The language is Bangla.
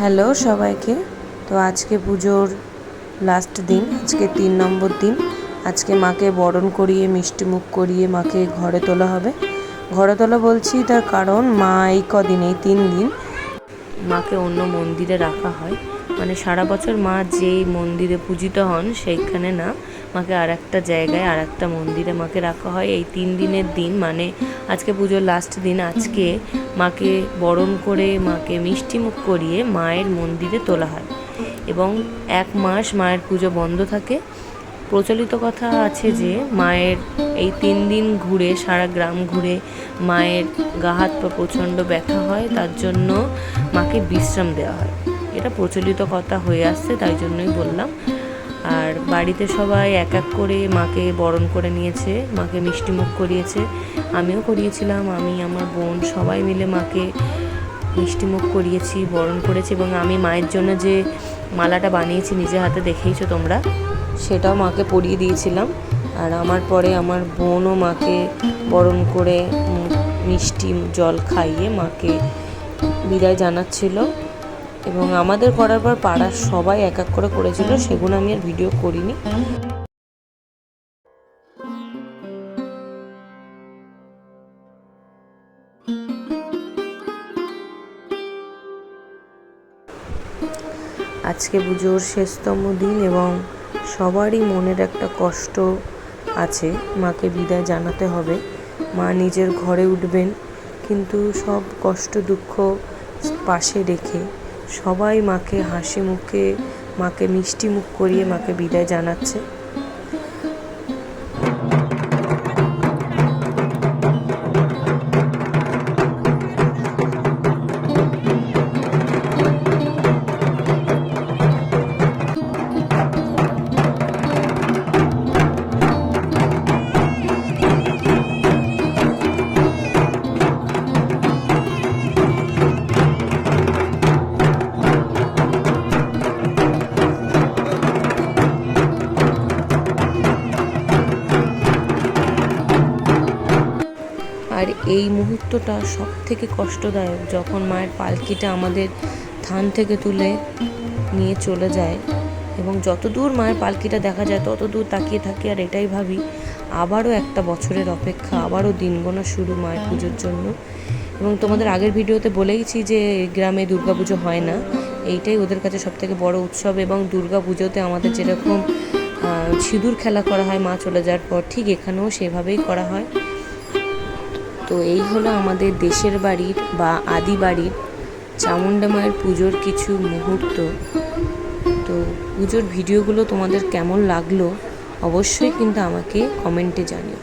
হ্যালো সবাইকে। তো আজকে পুজোর লাস্ট দিন, আজকে তিন নম্বর দিন। আজকে মাকে বরণ করিয়ে, মিষ্টি মুখ করিয়ে মাকে ঘরে তোলা হবে। ঘরে তোলা বলছি তার কারণ মা এই কদিন, এই তিন দিন মাকে অন্য মন্দিরে রাখা হয়। মানে সারা বছর মা যেই মন্দিরে পূজিত হন, সেইখানে না মাকে আর একটা জায়গায় আর একটা মন্দিরে মাকে রাখা হয়। এই তিন দিনের দিন মানে আজকে পুজোর লাস্ট দিন, আজকে মাকে বরণ করে, মাকে মিষ্টি মুখ করিয়ে মায়ের মন্দিরে তোলা হয়। এবং এক মাস মায়ের পুজো বন্ধ থাকে। প্রচলিত কথা আছে যে মায়ের এই তিন দিন ঘুরে, সারা গ্রাম ঘুরে মায়ের গা হাত পা প্রচণ্ড ব্যথা হয়, তার জন্য মাকে বিশ্রাম দেওয়া হয়। এটা প্রচলিত কথা হয়ে আসছে, তাই জন্যই বললাম। আর বাড়িতে সবাই এক এক করে মাকে বরণ করে নিয়েছে, মাকে মিষ্টি মুখ করিয়েছে। আমিও করিয়েছিলাম, আমি, আমার বোন, সবাই মিলে মাকে মিষ্টি মুখ করিয়েছি, বরণ করেছি এবং আমি মায়ের জন্য যে মালাটা বানিয়েছি নিজে হাতে দেখেইছো তোমরা। সেটাও মাকে পরিয়ে দিয়েছিলাম। আর আমার পরে আমার বোনও মাকে বরণ করে মিষ্টি জল খাইয়ে মাকে বিদায় জানাচ্ছিল। এবং আমাদের করার পর পাড়ার সবাই এক এক করে করেছিল, সেগুলো আমি আর ভিডিও করিনি। আজকে পুজোর শেষতম দিন এবং সবারই মনের একটা কষ্ট আছে, মাকে বিদায় জানাতে হবে। মা নিজের ঘরে উঠবেন, কিন্তু সব কষ্ট দুঃখ পাশে রেখে সবাই মাকে হাসি মুখে, মাকে মিষ্টি মুখ করিয়ে মাকে বিদায় জানাচ্ছে। আর এই মুহূর্তটা সব থেকে কষ্টদায়ক যখন মায়ের পালকিটা আমাদের থান থেকে তুলে নিয়ে চলে যায় এবং যত দূর মায়ের পালকিটা দেখা যায় তত দূর তাকিয়ে থাকি আর এটাই ভাবি, আবারও একটা বছরের অপেক্ষা, আবারও দিন গোনা শুরু মায়ের পুজোর জন্য। এবং তোমাদের আগের ভিডিওতে বলেইছি যে গ্রামে দুর্গাপুজো হয় না, এইটাই ওদের কাছে সব থেকে বড় উৎসব এবং দুর্গা পুজোতে আমাদের যেরকম সিঁদুর খেলা করা হয় মা চলে যাওয়ার পর, ঠিক এখানেও সেভাবেই করা হয়। তো এই হলো আমাদের দেশের বাড়ির বা আদি বাড়ির চামুণ্ডা মায়ের পুজোর কিছু মুহূর্ত। তো পুজোর ভিডিওগুলো তোমাদের কেমন লাগল অবশ্যই কিন্তু আমাকে কমেন্টে জানিও।